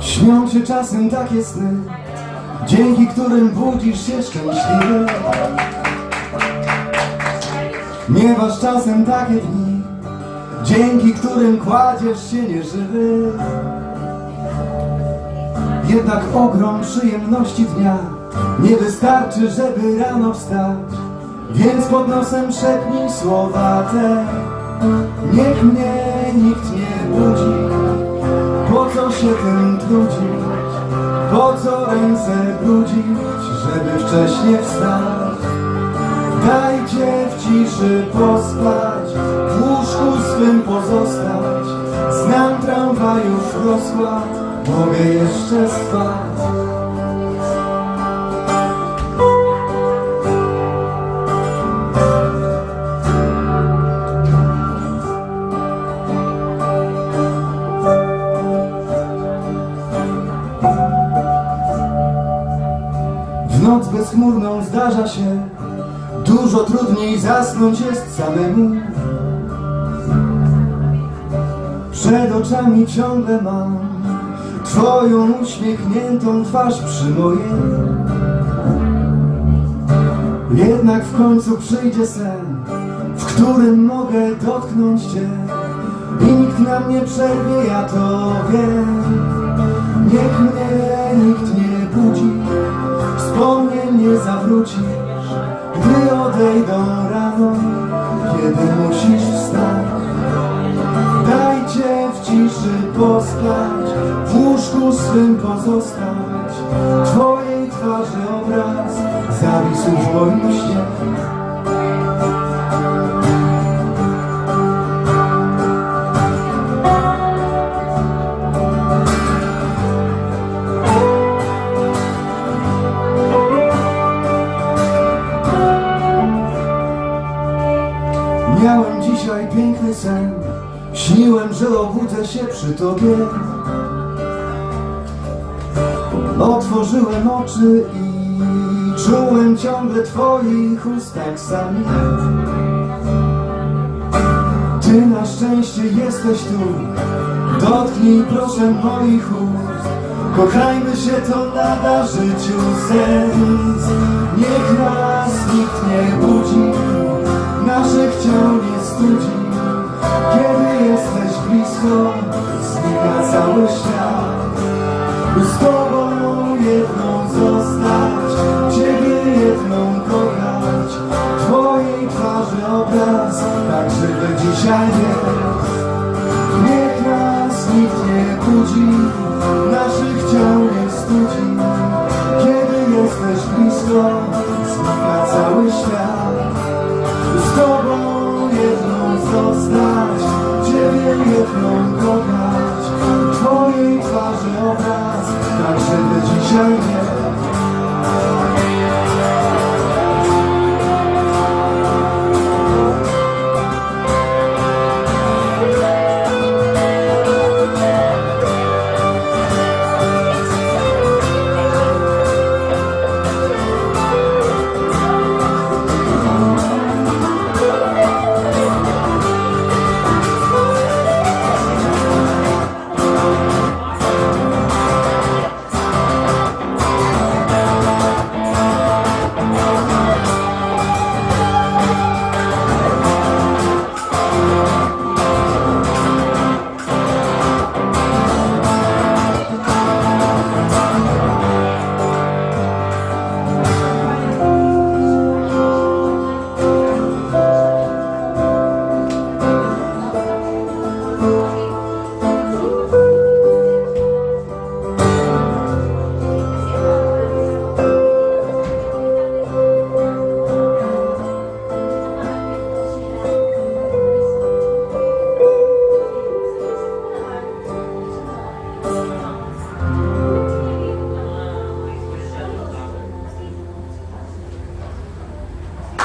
Śnią się czasem takie sny, dzięki którym budzisz się szczęśliwy. Miewasz czasem takie dni, dzięki którym kładziesz się nieżywy. Jednak ogrom przyjemności dnia nie wystarczy, żeby rano wstać. Więc pod nosem szepnij słowa te. Niech mnie co się tym trudzić? Po co ręce brudzić, żeby wcześnie wstać? Dajcie w ciszy pospać, w łóżku swym pozostać. Znam tramwajów rozkład, mogę jeszcze spać. Noc bezchmurną zdarza się. Dużo trudniej zasnąć jest samemu. Przed oczami ciągle mam Twoją uśmiechniętą twarz przy mojej Jednak w końcu przyjdzie sen W którym mogę dotknąć Cię. I nikt nam nie przerwie, ja to wiem swym pozostać Twojej twarzy obraz Zawisł w moim śnie. Miałem dzisiaj piękny sen Śniłem, że obudzę się przy tobie Otworzyłem oczy i czułem ciągle twoich ustach sami Ty na szczęście jesteś tu. Dotknij proszę moich ust. Kochajmy się, to nada życiu sens Niech nas nikt nie budzi. Naszych ciał nie studzi. Kiedy jesteś blisko nie budzi Naszych ciał nie studzi. Kiedy jesteś blisko Znika cały świat. Z Tobą jedną zostać Ciebie jedną kochać. Twojej twarzy obraz Tak żywy dzisiaj jest